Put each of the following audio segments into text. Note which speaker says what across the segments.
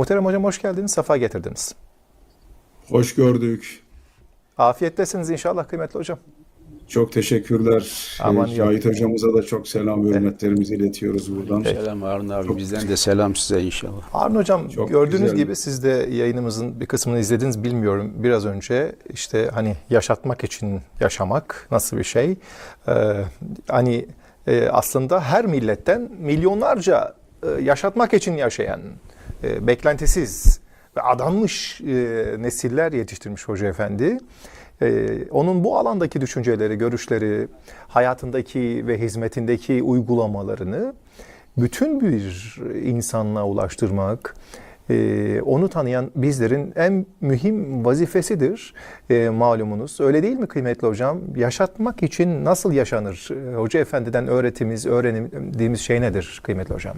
Speaker 1: Muhterem hocam hoş geldiniz, sefa getirdiniz.
Speaker 2: Hoş gördük.
Speaker 1: Afiyettesiniz inşallah kıymetli hocam.
Speaker 2: Çok teşekkürler.
Speaker 1: Aman
Speaker 2: Ee. Cahit hocamıza da çok selam ve hürmetlerimizi iletiyoruz buradan.
Speaker 3: Selam Harun abi. Bizden de selam size inşallah.
Speaker 1: Harun hocam
Speaker 2: Çok
Speaker 1: gördüğünüz
Speaker 2: güzel.
Speaker 1: gibi siz de yayınımızın bir kısmını izlediniz bilmiyorum. Biraz önce işte hani yaşatmak için yaşamak nasıl bir şey? Ee, hani e, aslında her milletten milyonlarca e, yaşatmak için yaşayan, e, beklentisiz ve adanmış e, nesiller yetiştirmiş Hoca Efendi. Ee, onun bu alandaki düşünceleri, görüşleri, hayatındaki ve hizmetindeki uygulamalarını bütün bir insanlığa ulaştırmak, e, onu tanıyan bizlerin en mühim vazifesidir e, malumunuz. Öyle değil mi kıymetli hocam? Yaşatmak için nasıl yaşanır? E, Hoca Efendi'den öğretimiz, öğrendiğimiz şey nedir kıymetli hocam?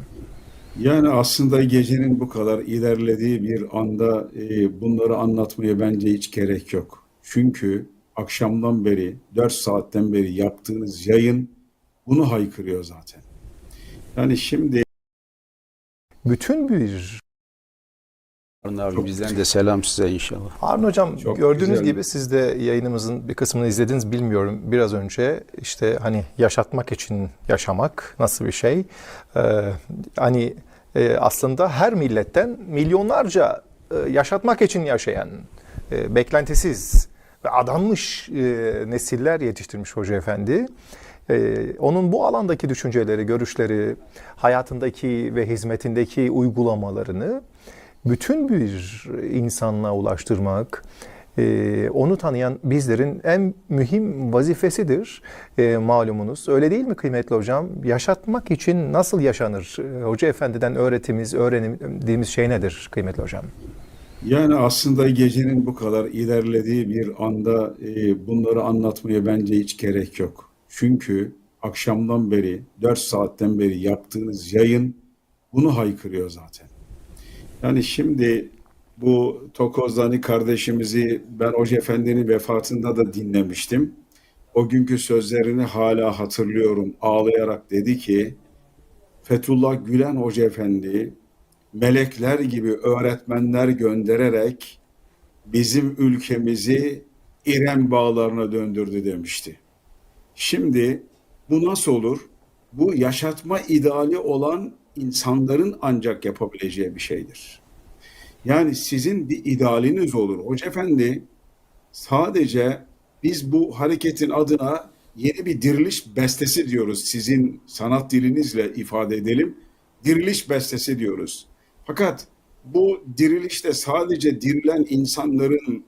Speaker 2: Yani aslında gecenin bu kadar ilerlediği bir anda e, bunları anlatmaya bence hiç gerek yok. Çünkü akşamdan beri, 4 saatten beri yaptığınız yayın bunu haykırıyor zaten. Yani şimdi
Speaker 1: Bütün bir
Speaker 3: Harun abi
Speaker 2: Çok
Speaker 3: bizden de selam size inşallah.
Speaker 1: Harun Hocam
Speaker 2: Çok
Speaker 1: gördüğünüz
Speaker 2: güzel.
Speaker 1: gibi siz de yayınımızın bir kısmını izlediniz bilmiyorum. Biraz önce işte hani yaşatmak için yaşamak nasıl bir şey? Ee, hani e, aslında her milletten milyonlarca e, yaşatmak için yaşayan, e, beklentisiz ve adanmış e, nesiller yetiştirmiş Hoca Efendi. Ee, onun bu alandaki düşünceleri, görüşleri, hayatındaki ve hizmetindeki uygulamalarını bütün bir insanlığa ulaştırmak, e, onu tanıyan bizlerin en mühim vazifesidir e, malumunuz. Öyle değil mi kıymetli hocam? Yaşatmak için nasıl yaşanır? E, Hoca Efendi'den öğretimiz, öğrendiğimiz şey nedir kıymetli hocam?
Speaker 2: Yani aslında gecenin bu kadar ilerlediği bir anda e, bunları anlatmaya bence hiç gerek yok. Çünkü akşamdan beri, 4 saatten beri yaptığınız yayın bunu haykırıyor zaten. Yani şimdi bu Tokozdani kardeşimizi ben Hoca Efendi'nin vefatında da dinlemiştim. O günkü sözlerini hala hatırlıyorum. Ağlayarak dedi ki, Fethullah Gülen Hoca Efendi melekler gibi öğretmenler göndererek bizim ülkemizi İrem bağlarına döndürdü demişti. Şimdi bu nasıl olur? Bu yaşatma ideali olan insanların ancak yapabileceği bir şeydir. Yani sizin bir idealiniz olur. Hoca Efendi sadece biz bu hareketin adına yeni bir diriliş bestesi diyoruz. Sizin sanat dilinizle ifade edelim. Diriliş bestesi diyoruz. Fakat bu dirilişte sadece dirilen insanların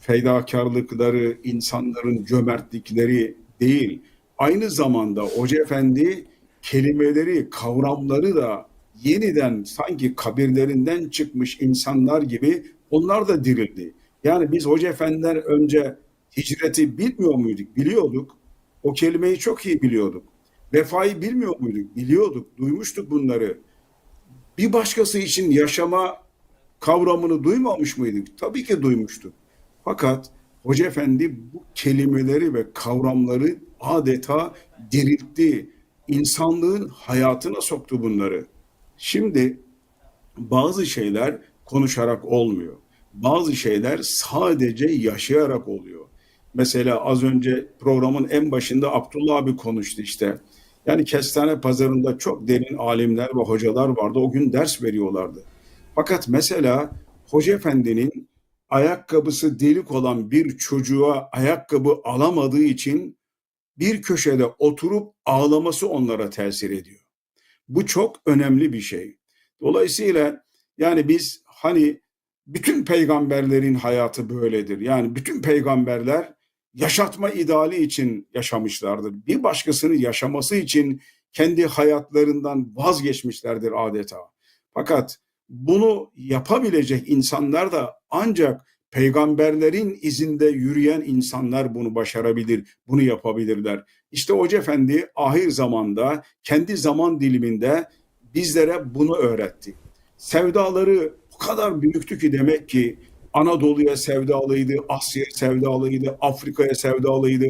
Speaker 2: fedakarlıkları, insanların cömertlikleri değil. Aynı zamanda Hoca Efendi kelimeleri, kavramları da yeniden sanki kabirlerinden çıkmış insanlar gibi onlar da dirildi. Yani biz Hoca Efendiler önce hicreti bilmiyor muyduk? Biliyorduk. O kelimeyi çok iyi biliyorduk. Vefayı bilmiyor muyduk? Biliyorduk, duymuştuk bunları. Bir başkası için yaşama kavramını duymamış mıydık? Tabii ki duymuştuk. Fakat Hoca Efendi bu kelimeleri ve kavramları adeta diriltti. İnsanlığın hayatına soktu bunları. Şimdi bazı şeyler konuşarak olmuyor. Bazı şeyler sadece yaşayarak oluyor. Mesela az önce programın en başında Abdullah abi konuştu işte. Yani kestane pazarında çok derin alimler ve hocalar vardı. O gün ders veriyorlardı. Fakat mesela Hoca Efendi'nin ayakkabısı delik olan bir çocuğa ayakkabı alamadığı için bir köşede oturup ağlaması onlara tesir ediyor. Bu çok önemli bir şey. Dolayısıyla yani biz hani bütün peygamberlerin hayatı böyledir. Yani bütün peygamberler yaşatma ideali için yaşamışlardır. Bir başkasının yaşaması için kendi hayatlarından vazgeçmişlerdir adeta. Fakat bunu yapabilecek insanlar da ancak peygamberlerin izinde yürüyen insanlar bunu başarabilir, bunu yapabilirler. İşte Hoca Efendi ahir zamanda kendi zaman diliminde bizlere bunu öğretti. Sevdaları o kadar büyüktü ki demek ki Anadolu'ya sevdalıydı, Asya'ya sevdalıydı, Afrika'ya sevdalıydı.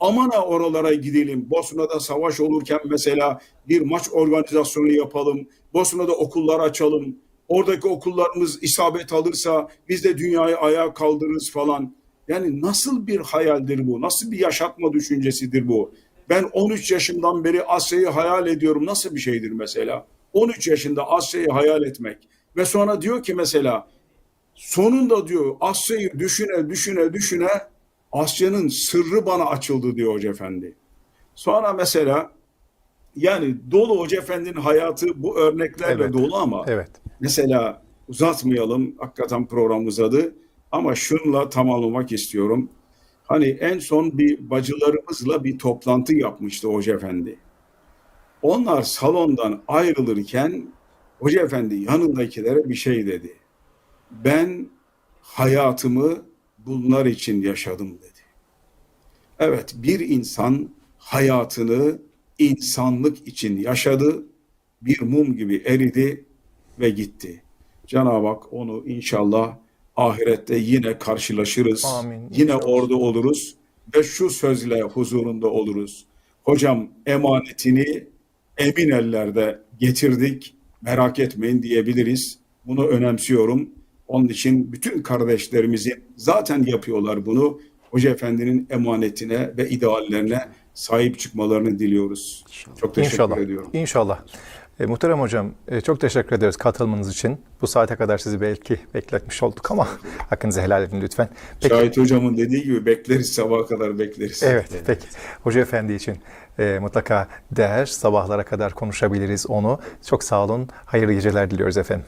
Speaker 2: Aman ha oralara gidelim. Bosna'da savaş olurken mesela bir maç organizasyonu yapalım. Bosna'da okullar açalım. Oradaki okullarımız isabet alırsa biz de dünyayı ayağa kaldırırız falan. Yani nasıl bir hayaldir bu? Nasıl bir yaşatma düşüncesidir bu? Ben 13 yaşımdan beri Asya'yı hayal ediyorum. Nasıl bir şeydir mesela? 13 yaşında Asya'yı hayal etmek. Ve sonra diyor ki mesela sonunda diyor Asya'yı düşüne düşüne düşüne Asya'nın sırrı bana açıldı diyor Hoca Efendi. Sonra mesela yani dolu Hoca Efendi'nin hayatı bu örneklerle
Speaker 1: Evet.
Speaker 2: dolu ama
Speaker 1: Evet.
Speaker 2: mesela uzatmayalım hakikaten program uzadı ama şunla tamamlamak istiyorum. Hani en son bir bacılarımızla bir toplantı yapmıştı Hoca Efendi. Onlar salondan ayrılırken Hoca Efendi yanındakilere bir şey dedi. Ben hayatımı bunlar için yaşadım dedi. Evet bir insan hayatını insanlık için yaşadı, bir mum gibi eridi ve gitti. Cenab-ı Hak onu inşallah ahirette yine karşılaşırız.
Speaker 1: Amin,
Speaker 2: Yine
Speaker 1: inşallah.
Speaker 2: orada oluruz ve şu sözle huzurunda oluruz. Hocam emanetini emin ellerde getirdik. Merak etmeyin diyebiliriz. Bunu önemsiyorum. Onun için bütün kardeşlerimizin zaten yapıyorlar bunu. Hoca Efendi'nin emanetine ve ideallerine sahip çıkmalarını diliyoruz. Çok teşekkür
Speaker 1: İnşallah.
Speaker 2: ediyorum.
Speaker 1: İnşallah. E, muhterem hocam e, çok teşekkür ederiz katılmanız için. Bu saate kadar sizi belki bekletmiş olduk ama hakkınızı helal edin lütfen. Peki,
Speaker 2: Şahit hocamın dediği gibi bekleriz sabaha kadar bekleriz.
Speaker 1: evet, peki. Hoca Efendi için e, mutlaka değer sabahlara kadar konuşabiliriz onu. Çok sağ olun. Hayırlı geceler diliyoruz efendim.